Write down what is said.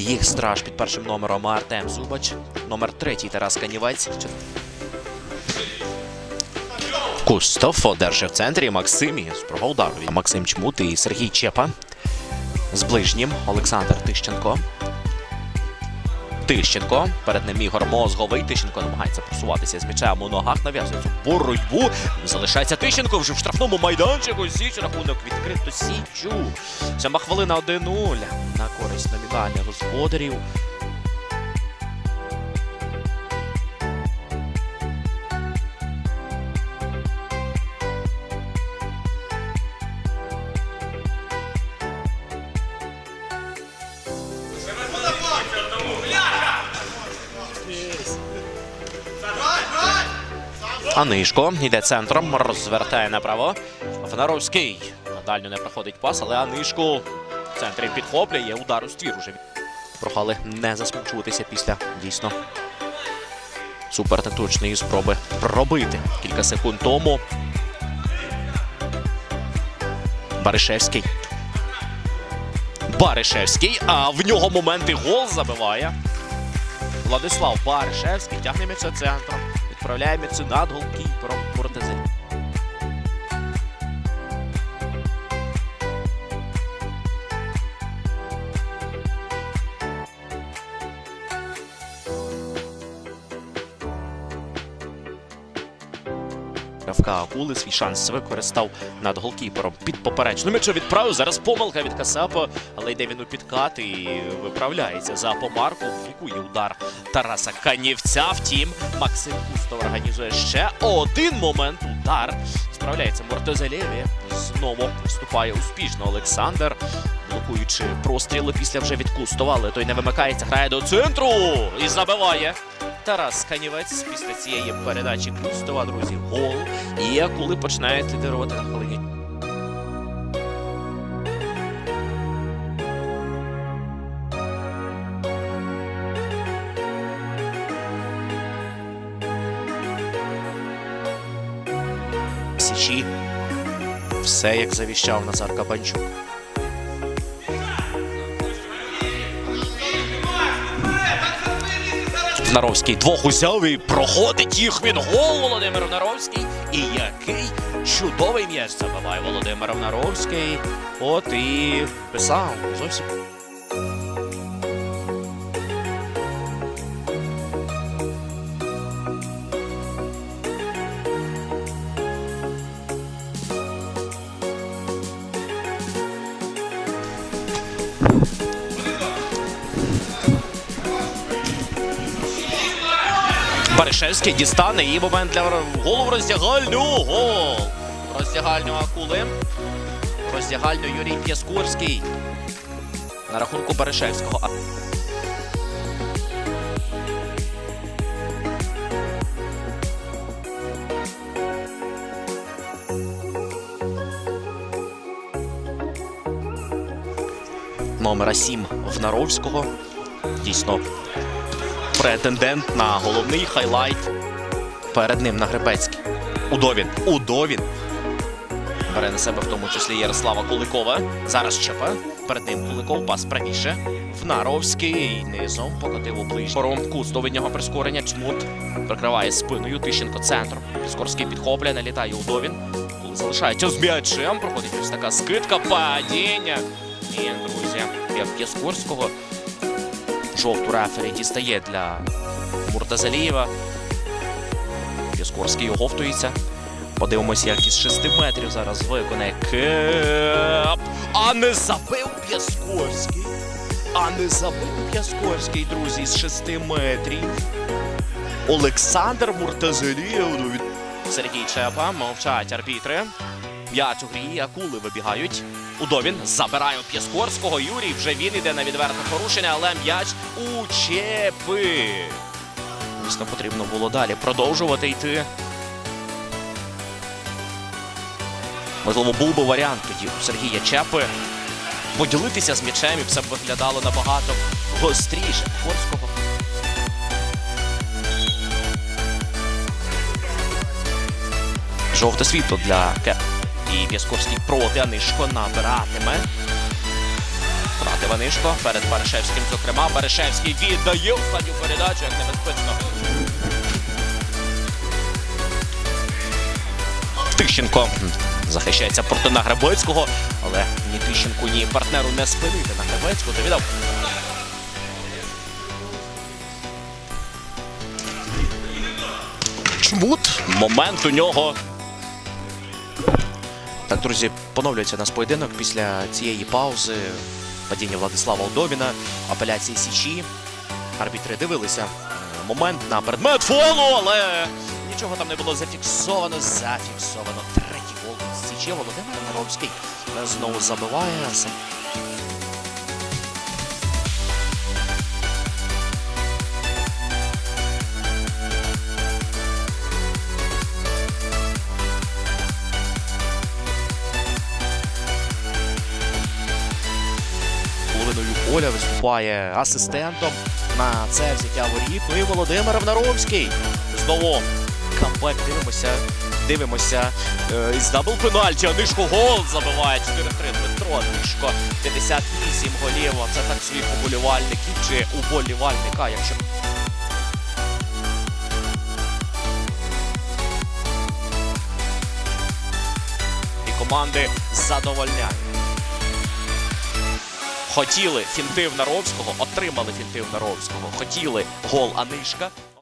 Їх страж під першим номером Артем Зубач, номер третій Тарас Канівець. Кустов одержив в центрі Максим з удару. Максим Чмут і Сергій Чепа. З ближнім Олександр Тищенко. Тищенко. Перед ним Ігор Мозговий. Тищенко намагається просуватися з м'ячем у ногах. Нав'язує цю боротьбу. Залишається Тищенко вже в штрафному майданчику. Січ рахунок відкрито Січу. Сьома хвилина 1-0 на користь номінальних господарів. Анишко йде центром, розвертає направо. Фанаровський на не проходить пас, але Анишко в центрі підхоплює. Удар у ствір уже. Прохали не засмучуватися після дійсно суперточної спроби пробити кілька секунд тому. Баришевський. Баришевський, а в нього моменти гол забиває. Владислав Баришевський тягне м'яч центром. Відправляє над голкіпером Муртазель. Равка Акули свій шанс використав над голкіпером під поперечним. М'ячо відправив. Зараз помилка від Касапа, але йде він у підкат і виправляється за помарку. Блокує удар Тараса Канівця. Втім, Максим Кусто організує ще один момент. Удар. Справляється Мортозелєві. Знову вступає успішно Олександр. Блокуючи простріли після вже від Кустова, той не вимикається, грає до центру і забиває. Тарас Канівець після цієї передачі Кустова, друзі, гол. І коли починають лідерувати на хвилині. Січі. Все як завіщав Назар Кабанчук. Наровський двох узяв і проходить їх він гол Володимир Наровський. І який чудовий м'яч забиває Володимир Наровський. От і писав зовсім. Баришевський дістане і момент для голу роздягальню. Гол! Роздягальню Акули. Роздягальню Юрій П'яскурський. На рахунку Баришевського. Номера 7 в Наровського. Дійсно претендент на головний хайлайт. Перед ним на Гребецький. Удовін. Удовін. Бере на себе в тому числі Ярослава Куликова. Зараз Чепа. Перед ним Куликов пас правіше. Внаровський низом покотив у ближній. Поромку з прискорення. Чмут прикриває спиною. Тищенко центром. Піскорський підхоплює, налітає Удовін. Коли залишається з м'ячем. Проходить ось така скидка. Падіння. І, друзі, П'яскорського жовту рефері дістає для Муртазалієва. Піскорський оговтується. Подивимося, як із 6 метрів зараз виконає кеп. А не забив П'яскорський. А не забив П'яскорський, друзі, з 6 метрів. Олександр Муртазалієв. ну, Сергій Чепа. Мовчать арбітри. М'яч у грі, акули вибігають. Удовін забирає П'яскорського. Юрій вже він іде на відверте порушення, але м'яч у Чепи. Дійсно, потрібно було далі продовжувати йти. Можливо, був би варіант тоді у Сергія Чепи поділитися з м'ячем і все б виглядало набагато гостріше. Корського. Жовте світло для Кеп. І П'яскорський проти Анишко набиратиме. Втрата Ванишко перед Баришевським, зокрема. Баришевський віддає останню передачу, як небезпечно. Тищенко захищається проти Нагребецького, але ні Тищенку, ні партнеру не спинити Нагребецького. Довідав. Чмут. Момент у нього. Так, друзі, поновлюється наш поєдинок після цієї паузи. Падіння Владислава Удобіна, апеляції Січі. Арбітри дивилися е, момент на предмет фолу, але нічого там не було зафіксовано. Зафіксовано. Третій гол Січі. Володимир Наровський е, знову забиває. Поля виступає асистентом на це взяття воріт. Ну і Володимир Наровський. Знову камбек. Дивимося. Дивимося. Е, із дабл пенальті. Анишко гол забиває 4-3. Дмитро Анишко. 58 голів. Це так своїх уболівальників чи уболівальника, якщо і команди задовольняють. Хотіли фінтив Наровського, отримали фінтив Наровського. Хотіли гол Анишка.